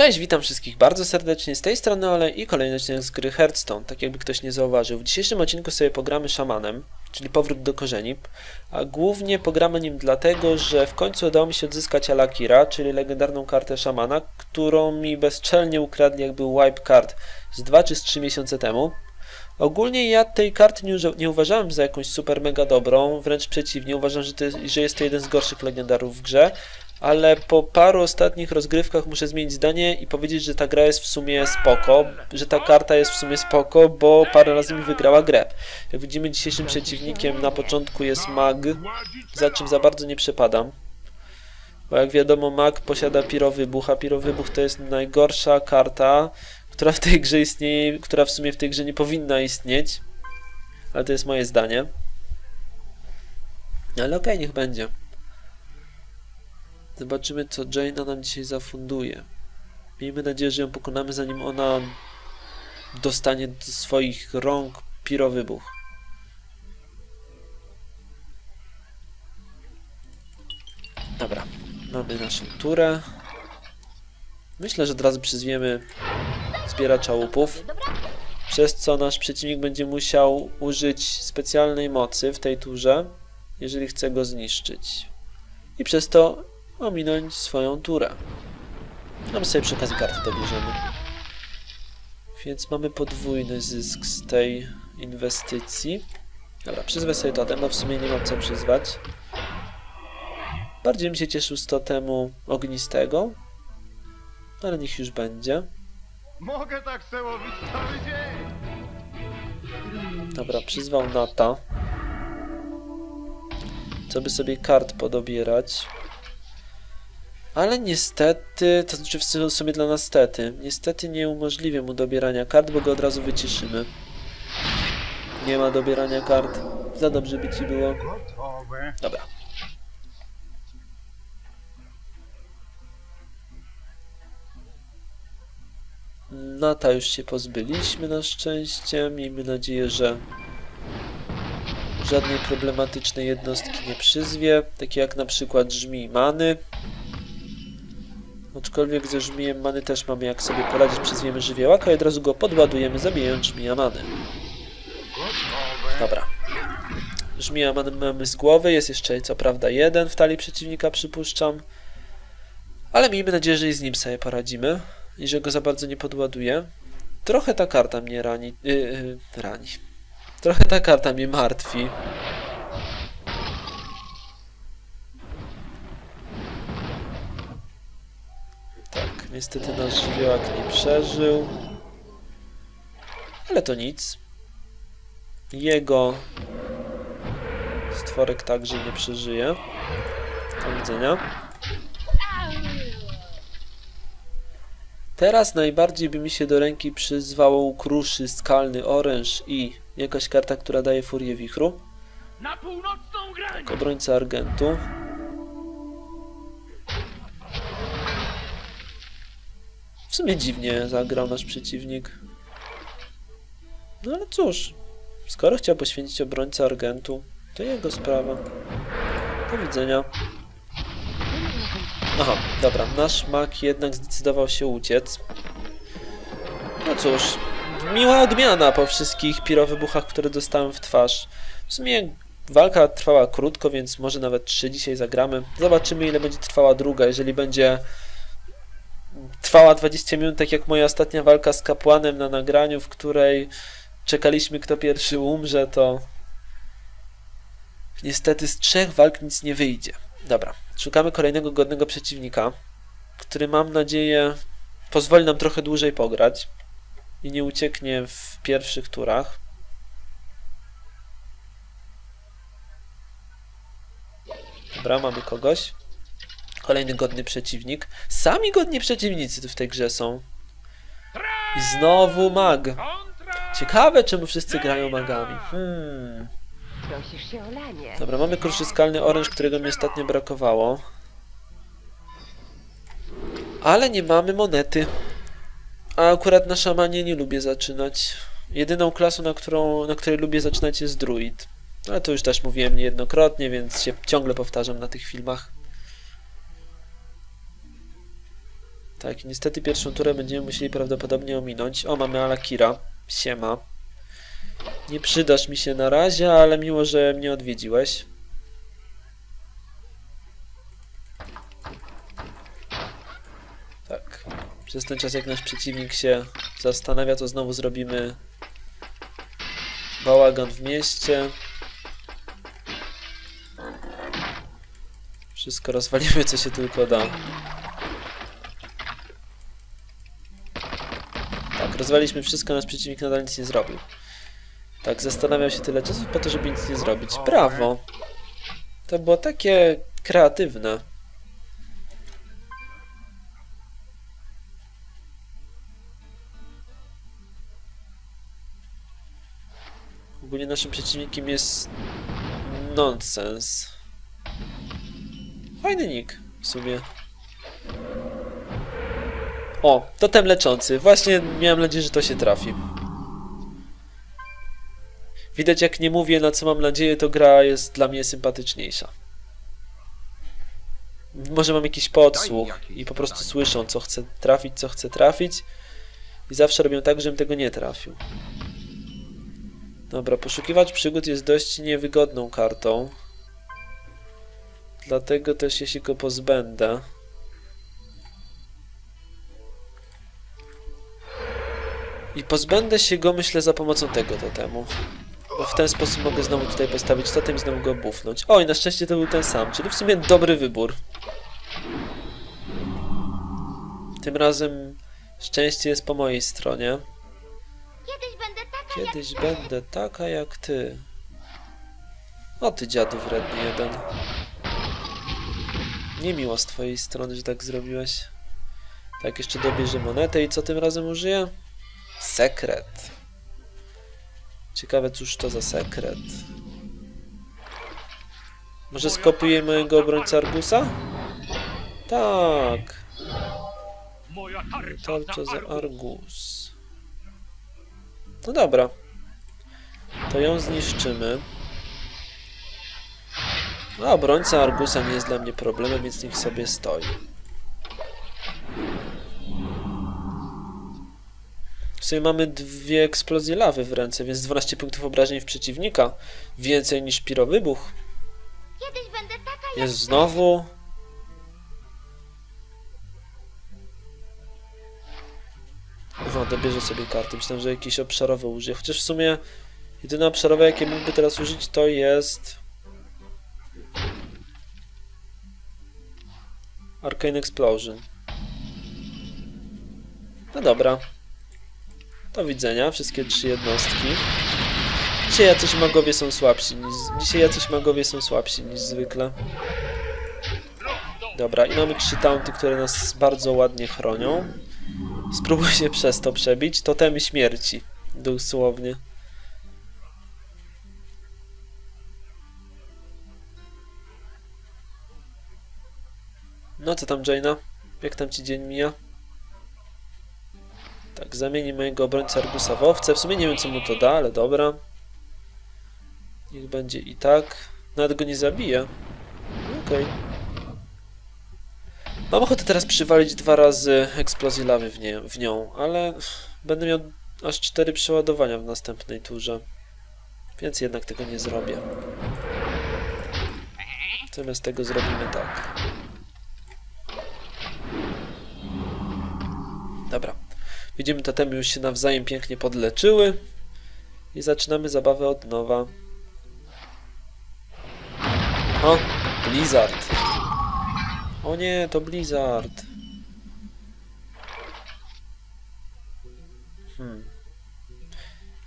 Cześć, witam wszystkich bardzo serdecznie, z tej strony Ole i kolejny odcinek z gry Hearthstone, tak jakby ktoś nie zauważył. W dzisiejszym odcinku sobie pogramy szamanem, czyli powrót do korzeni, a głównie pogramy nim dlatego, że w końcu udało mi się odzyskać Alakira, czyli legendarną kartę szamana, którą mi bezczelnie ukradli jak był wipe card z 2 czy z 3 miesiące temu. Ogólnie ja tej karty nie, nie uważałem za jakąś super mega dobrą, wręcz przeciwnie, uważam, że, że jest to jeden z gorszych legendarów w grze, ale po paru ostatnich rozgrywkach muszę zmienić zdanie i powiedzieć, że ta gra jest w sumie spoko, że ta karta jest w sumie spoko, bo parę razy mi wygrała grę. Jak widzimy, dzisiejszym przeciwnikiem na początku jest mag, za czym za bardzo nie przepadam. Bo jak wiadomo, mag posiada pirowybuch, a pirowybuch to jest najgorsza karta, która w tej grze istnieje, która w sumie w tej grze nie powinna istnieć. Ale to jest moje zdanie. Ale okej, niech będzie. Zobaczymy, co Jaina nam dzisiaj zafunduje. Miejmy nadzieję, że ją pokonamy, zanim ona dostanie do swoich rąk pirowybuch. Dobra, mamy naszą turę. Myślę, że od razu przyzwiemy zbieracza łupów, przez co nasz przeciwnik będzie musiał użyć specjalnej mocy w tej turze, jeżeli chce go zniszczyć. I przez to ominąć swoją turę. A my sobie przy okazji karty dobierzemy. Więc mamy podwójny zysk z tej inwestycji. Dobra, przyzwę sobie totem, bo w sumie nie mam co przyzwać. Bardziej bym się cieszył z totemu ognistego, ale niech już będzie. Mogę tak se łowić cały dzień! Dobra, przyzwał Nata. Co by sobie kart podobierać. Ale niestety, to znaczy w sumie dla nas stety, niestety nie umożliwię mu dobierania kart, bo go od razu wyciszymy. Nie ma dobierania kart. Za dobrze by ci było. Dobra. Nata już się pozbyliśmy na szczęście. Miejmy nadzieję, że żadnej problematycznej jednostki nie przyzwie, takie jak na przykład żmij many. Aczkolwiek ze żmijem many też mamy jak sobie poradzić, przyzwiemy żywiołaka i od razu go podładujemy, zabijając żmija many. Dobra. Żmija mamy- mamy z głowy, jest jeszcze co prawda jeden w talii przeciwnika, przypuszczam. Ale miejmy nadzieję, że i z nim sobie poradzimy i że go za bardzo nie podładuje. Trochę ta karta mnie rani. Yy, yy, rani. Trochę ta karta mnie martwi. Niestety nasz żywiołak nie przeżył. Ale to nic. Jego stworek także nie przeżyje. Do widzenia. Teraz najbardziej by mi się do ręki przyzwało kruszy, skalny oręż i jakaś karta, która daje furię wichru. Na północną granicę! Obrońca Argentu. W sumie dziwnie zagrał nasz przeciwnik. No ale cóż, skoro chciał poświęcić obrońcę Argentu, to jego sprawa. Do widzenia. Aha, dobra, nasz mak jednak zdecydował się uciec. No cóż, miła odmiana po wszystkich pirowybuchach, które dostałem w twarz. W sumie Walka trwała krótko, więc może nawet trzy dzisiaj zagramy. Zobaczymy, ile będzie trwała druga. Jeżeli będzie trwała 20 minut, tak jak moja ostatnia walka z kapłanem na nagraniu, w której czekaliśmy, kto pierwszy umrze, to niestety z trzech walk nic nie wyjdzie. Dobra, szukamy kolejnego godnego przeciwnika, który mam nadzieję pozwoli nam trochę dłużej pograć i nie ucieknie w pierwszych turach. Dobra, mamy kogoś. Kolejny godny przeciwnik. Sami godni przeciwnicy tu w tej grze są. I znowu mag. Ciekawe, czemu wszyscy grają magami. Hmm. Prosisz się o lanie. Dobra, mamy kruszy skalny oręż, którego mi ostatnio brakowało. Ale nie mamy monety. A akurat na szamanie nie lubię zaczynać. Jedyną klasą, na, którą, na której lubię zaczynać jest druid. Ale to już też mówiłem niejednokrotnie, więc się ciągle powtarzam na tych filmach. Tak, niestety pierwszą turę będziemy musieli prawdopodobnie ominąć. O, mamy Alakira. Siema. Nie przydasz mi się na razie, ale miło, że mnie odwiedziłeś. Tak. Przez ten czas, jak nasz przeciwnik się zastanawia, to znowu zrobimy bałagan w mieście. Wszystko rozwalimy, co się tylko da. Rozwaliśmy wszystko, nasz przeciwnik nadal nic nie zrobił. Tak, zastanawiał się tyle czasu po to, żeby nic nie zrobić. Brawo! To było takie kreatywne. Ogólnie naszym przeciwnikiem jest nonsens. Fajny nick w sumie. O, totem leczący. Właśnie miałem nadzieję, że to się trafi. Widać jak nie mówię na co mam nadzieję, to gra jest dla mnie sympatyczniejsza. Może mam jakiś podsłuch i po prostu słyszą co chcę trafić, co chcę trafić i zawsze robią tak, żebym tego nie trafił. Dobra, poszukiwacz przygód jest dość niewygodną kartą. Dlatego też jeśli go pozbędę. I pozbędę się go myślę za pomocą tego totemu. Bo w ten sposób mogę znowu tutaj postawić totem i znowu go bufnąć. O, i na szczęście to był ten sam, czyli w sumie dobry wybór. Tym razem szczęście jest po mojej stronie. Kiedyś będę taka Kiedyś będę taka jak ty. O ty dziadu wredny jeden. Niemiło z twojej strony, że tak zrobiłeś. Tak, jeszcze dobierze monetę i co tym razem użyję? Sekret. Ciekawe, cóż to za sekret. Może skopiuję mojego obrońcę Argusa? Tak. Tarcza za Argus. Argus. No dobra. To ją zniszczymy. A obrońca Argusa nie jest dla mnie problemem, więc niech sobie stoi. Sumie mamy dwie eksplozje lawy w ręce, więc 12 punktów obrażeń w przeciwnika. Więcej niż pirowybuch. Kiedyś będę taka Jest znowu. O, dobierze sobie karty. Myślałem, że jakieś obszarowe użyje. Chociaż w sumie jedyne obszarowe, jakie mógłby teraz użyć, to jest. Arcane Explosion. No dobra. Do widzenia, wszystkie trzy jednostki. Dzisiaj jacyś magowie są słabsi niż. Dzisiaj jacyś magowie są słabsi niż zwykle. Dobra, i mamy trzy taunty, które nas bardzo ładnie chronią. Spróbuj się przez to przebić. Totemy śmierci. Dosłownie. No co tam, Jaina? Jak tam ci dzień mija? Tak, zamieni mojego obrońcę Argusa w owce. W sumie nie wiem, co mu to da, ale dobra. Niech będzie i tak. Nawet go nie zabije. Okej. Mam ochotę teraz przywalić dwa razy eksplozję lawy w, nie, w nią, ale będę miał aż cztery przeładowania w następnej turze. Więc jednak tego nie zrobię. Zamiast tego zrobimy tak. Dobra. Widzimy, totemy już się nawzajem pięknie podleczyły. I zaczynamy zabawę od nowa. O, Blizzard. O nie, to Blizzard. Hmm.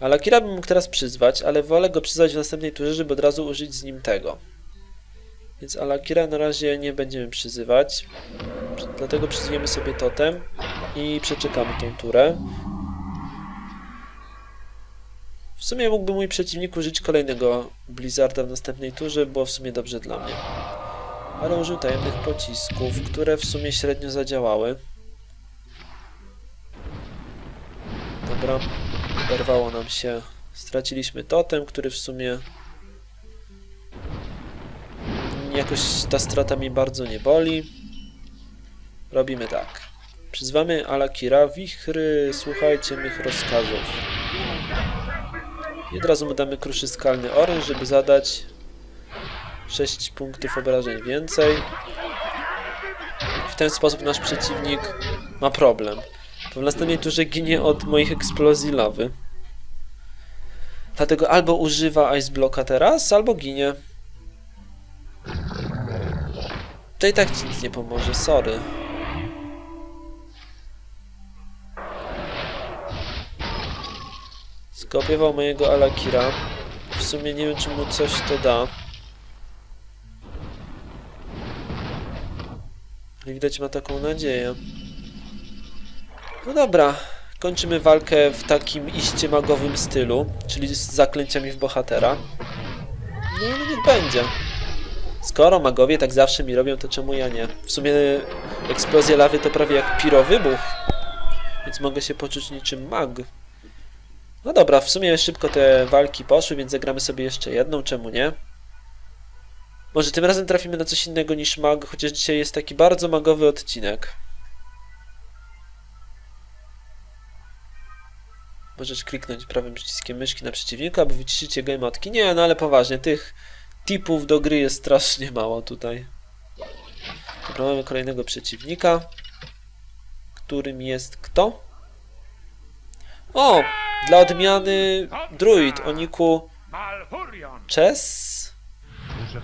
Ale Akira bym mógł teraz przyzwać, ale wolę go przyzwać w następnej turze, żeby od razu użyć z nim tego. Więc Alakira na razie nie będziemy przyzywać. Dlatego przyzwiemy sobie totem i przeczekamy tą turę. W sumie mógłby mój przeciwnik użyć kolejnego Blizzarda w następnej turze, było w sumie dobrze dla mnie. Ale użył tajemnych pocisków, które w sumie średnio zadziałały. Dobra, oberwało nam się. Straciliśmy totem, który w sumie jakoś ta strata mi bardzo nie boli. Robimy tak. Przyzwamy Alakira. Wichry, słuchajcie mych rozkazów. I od razu mu damy kruszy skalny oręż, żeby zadać 6 punktów obrażeń więcej. W ten sposób nasz przeciwnik ma problem. To w następnej turze ginie od moich eksplozji lawy. Dlatego albo używa Ice Blocka teraz, albo ginie. To i tak ci nic nie pomoże, sorry. Skopiował mojego Alakira. W sumie nie wiem, czy mu coś to da. Ale widać ma taką nadzieję. No dobra, kończymy walkę w takim iście magowym stylu, czyli z zaklęciami w bohatera. No ale niech będzie. Skoro magowie tak zawsze mi robią, to czemu ja nie? W sumie eksplozja lawy to prawie jak pirowybuch, więc mogę się poczuć niczym mag. No dobra, w sumie szybko te walki poszły, więc zagramy sobie jeszcze jedną, czemu nie? Może tym razem trafimy na coś innego niż mag, chociaż dzisiaj jest taki bardzo magowy odcinek. Możesz kliknąć prawym przyciskiem myszki na przeciwnika, aby wyciszyć jego emotki. Nie, no ale poważnie, tych tipów do gry jest strasznie mało tutaj. Dobra, mamy kolejnego przeciwnika, którym jest kto? O! Dla odmiany druid o niku! Chess?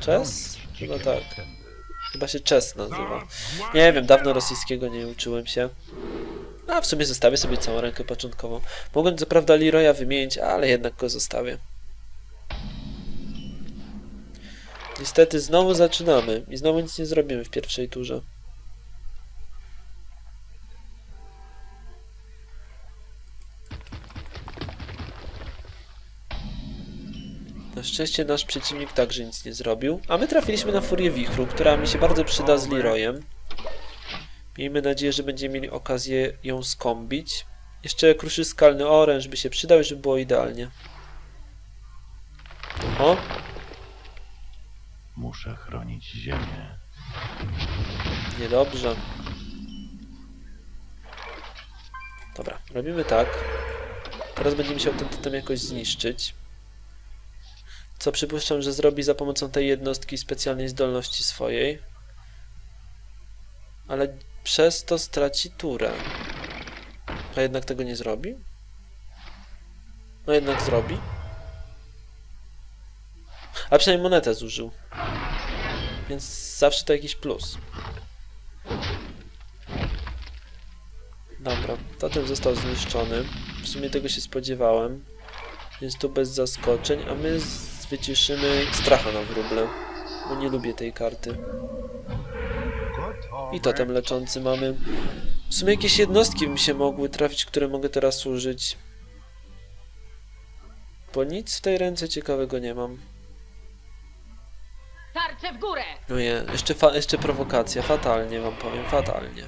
Chess? Chyba tak. Chyba się Chess nazywa. Nie wiem, dawno rosyjskiego nie uczyłem się. A w sumie zostawię sobie całą rękę początkową. Mogłem co prawda Leroya wymienić, ale jednak go zostawię. Niestety znowu zaczynamy i znowu nic nie zrobimy w pierwszej turze. Na szczęście nasz przeciwnik także nic nie zrobił, a my trafiliśmy na Furię Wichru, która mi się bardzo przyda z Leroyem. Miejmy nadzieję, że będziemy mieli okazję ją skombić. Jeszcze kruszy skalny oręż by się przydał, żeby było idealnie. O, Muszę chronić ziemię. niedobrze. Dobra, robimy tak. Teraz będzie musiał ten totem jakoś zniszczyć. Co przypuszczam, że zrobi za pomocą tej jednostki specjalnej zdolności swojej. Ale przez to straci turę. A jednak tego nie zrobi? No jednak zrobi. A przynajmniej monetę zużył. Więc zawsze to jakiś plus. Dobra, totem został zniszczony. W sumie tego się spodziewałem. Więc tu bez zaskoczeń, a my z- wyciszymy stracha na wróble. Bo nie lubię tej karty. I totem leczący mamy. W sumie jakieś jednostki by mi się mogły trafić, które mogę teraz użyć. Bo nic w tej ręce ciekawego nie mam. Tarcze w górę! No nie, jeszcze, jeszcze prowokacja. Fatalnie wam powiem, fatalnie.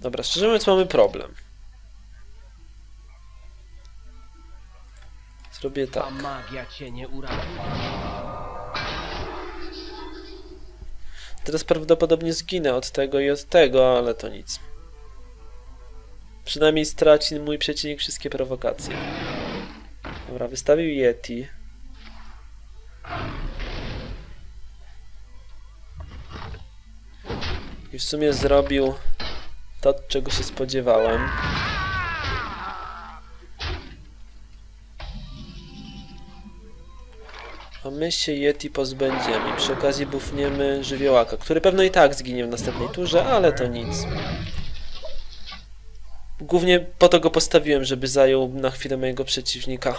Dobra, szczerze mówiąc mamy problem. Zrobię Ta tak. magia cię nie uratuje. Teraz prawdopodobnie zginę od tego i od tego, ale to nic. Przynajmniej straci mój przeciwnik wszystkie prowokacje. Dobra, wystawił Yeti. I w sumie zrobił to, czego się spodziewałem. A my się Yeti pozbędziemy. Przy okazji bufniemy żywiołaka, który pewno i tak zginie w następnej turze, ale to nic. Głównie po to go postawiłem, żeby zajął na chwilę mojego przeciwnika.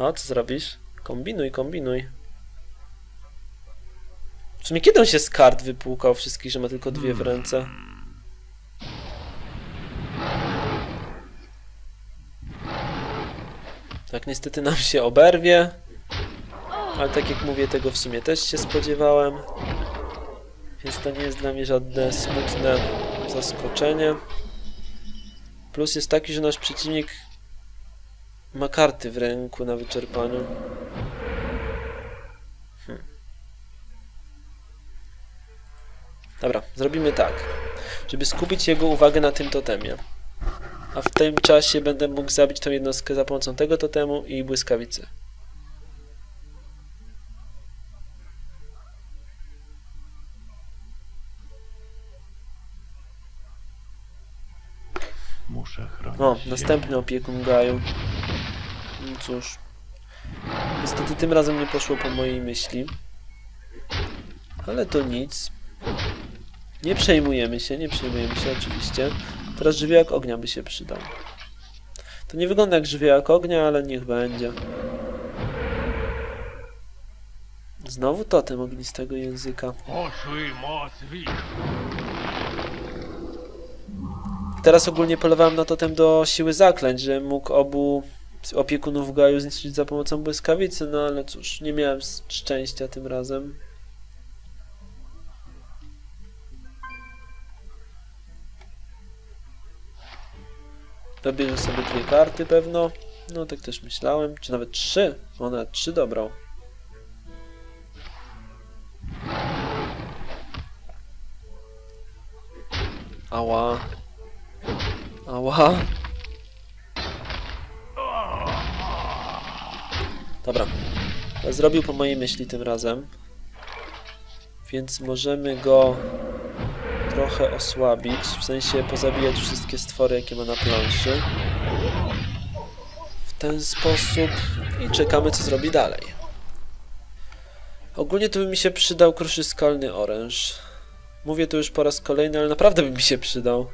No, co zrobisz? Kombinuj, kombinuj. W sumie kiedy on się z kart wypłukał wszystkich, że ma tylko dwie w ręce? Tak niestety nam się oberwie. Ale tak jak mówię, tego w sumie też się spodziewałem. Więc to nie jest dla mnie żadne smutne zaskoczenie. Plus jest taki, że nasz przeciwnik ma karty w ręku na wyczerpaniu. Hmm. Dobra, zrobimy tak. Żeby skupić jego uwagę na tym totemie. A w tym czasie będę mógł zabić tą jednostkę za pomocą tego totemu i błyskawicy. Muszę chronić O, następny opiekun Gaju. No cóż. Niestety tym razem nie poszło po mojej myśli. Ale to nic. Nie przejmujemy się, nie przejmujemy się oczywiście. Teraz żywiołak ognia by się przydał. To nie wygląda jak żywiołak ognia, ale niech będzie. Znowu totem ognistego języka. Teraz ogólnie polewałem na totem do siły zaklęć, że mógł obu opiekunów Gaju zniszczyć za pomocą błyskawicy, no ale cóż, nie miałem szczęścia tym razem. Dobierze sobie dwie karty pewno. No tak też myślałem. Czy nawet trzy. O, nawet trzy dobrą. Ała. Ała. Dobra. Zrobił po mojej myśli tym razem. Więc możemy go trochę osłabić. W sensie pozabijać wszystkie stwory, jakie ma na planszy. W ten sposób. I czekamy, co zrobi dalej. Ogólnie to by mi się przydał kruszy skalny oręż. Mówię to już po raz kolejny, ale naprawdę by mi się przydał.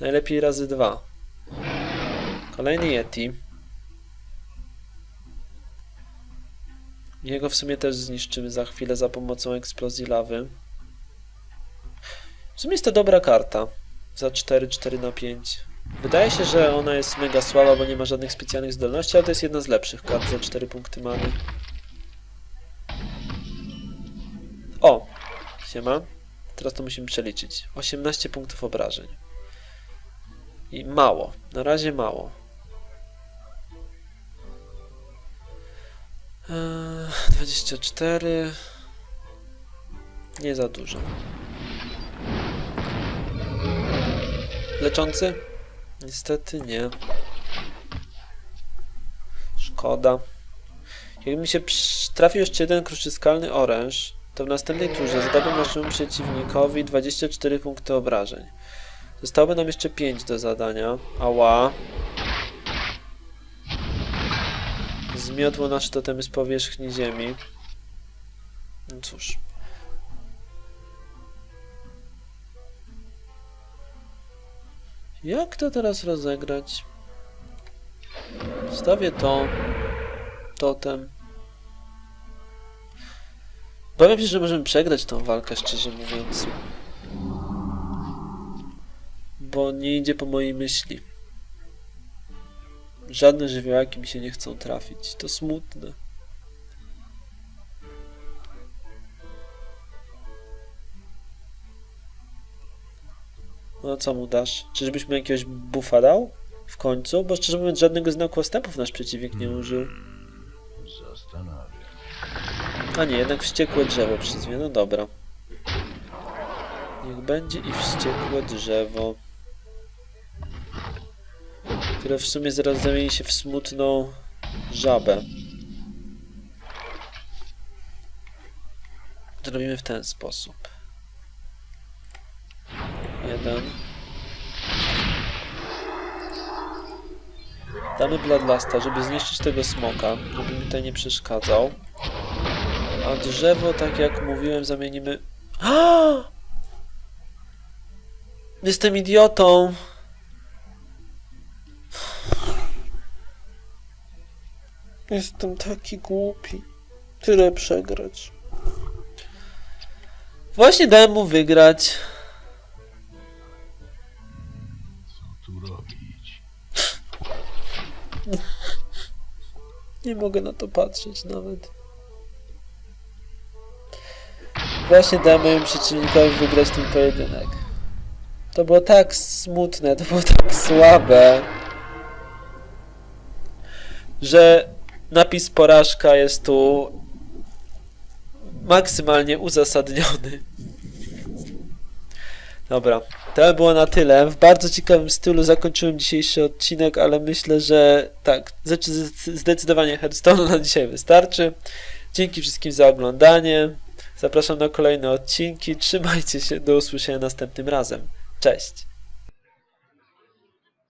Najlepiej razy dwa. Kolejny Yeti. Jego w sumie też zniszczymy za chwilę za pomocą eksplozji lawy. W sumie jest to dobra karta. Za 4, 4 na 5. Wydaje się, że ona jest mega słaba, bo nie ma żadnych specjalnych zdolności, ale to jest jedna z lepszych kart za 4 punkty many. O! Siema. Teraz to musimy przeliczyć. 18 punktów obrażeń. I mało. Na razie mało. 24. Nie za dużo. Leczący? Niestety nie. Szkoda. Jakby mi się trafił jeszcze jeden kruszyskalny oręż, to w następnej turze zadałbym naszemu przeciwnikowi 24 punkty obrażeń. Zostałoby nam jeszcze 5 do zadania. Ała. Zmiotło nasze totemy z powierzchni ziemi. No cóż. Jak to teraz rozegrać? Stawię to. Totem. Bawiam się, że możemy przegrać tą walkę, szczerze mówiąc. Bo nie idzie po mojej myśli. Żadne żywiołaki mi się nie chcą trafić. To smutne. No co mu dasz? Czyżbyś mu jakiegoś buffa dał? W końcu? Bo szczerze mówiąc żadnego znaku odstępów nasz przeciwnik nie użył. Zastanawiam. A nie, jednak wściekłe drzewo przyzwie. No dobra. Niech będzie i wściekłe drzewo. Które w sumie zaraz zamieni się w smutną żabę. Zrobimy w ten sposób. Jeden. Damy Bloodlasta, żeby zniszczyć tego smoka, żeby mi tutaj nie przeszkadzał. A drzewo, tak jak mówiłem, zamienimy... Jestem idiotą! Jestem taki głupi. Tyle przegrać. Właśnie dałem mu wygrać. Co tu robić? Nie mogę na to patrzeć nawet. Właśnie damy mojemu przeciwnikowi wygrać ten pojedynek. To było tak smutne, to było tak słabe, że napis porażka jest tu maksymalnie uzasadniony. Dobra, to było na tyle. W bardzo ciekawym stylu zakończyłem dzisiejszy odcinek, ale myślę, że tak, zdecy- zdecydowanie Hearthstone na dzisiaj wystarczy. Dzięki wszystkim za oglądanie. Zapraszam na kolejne odcinki. Trzymajcie się, do usłyszenia następnym razem. Cześć!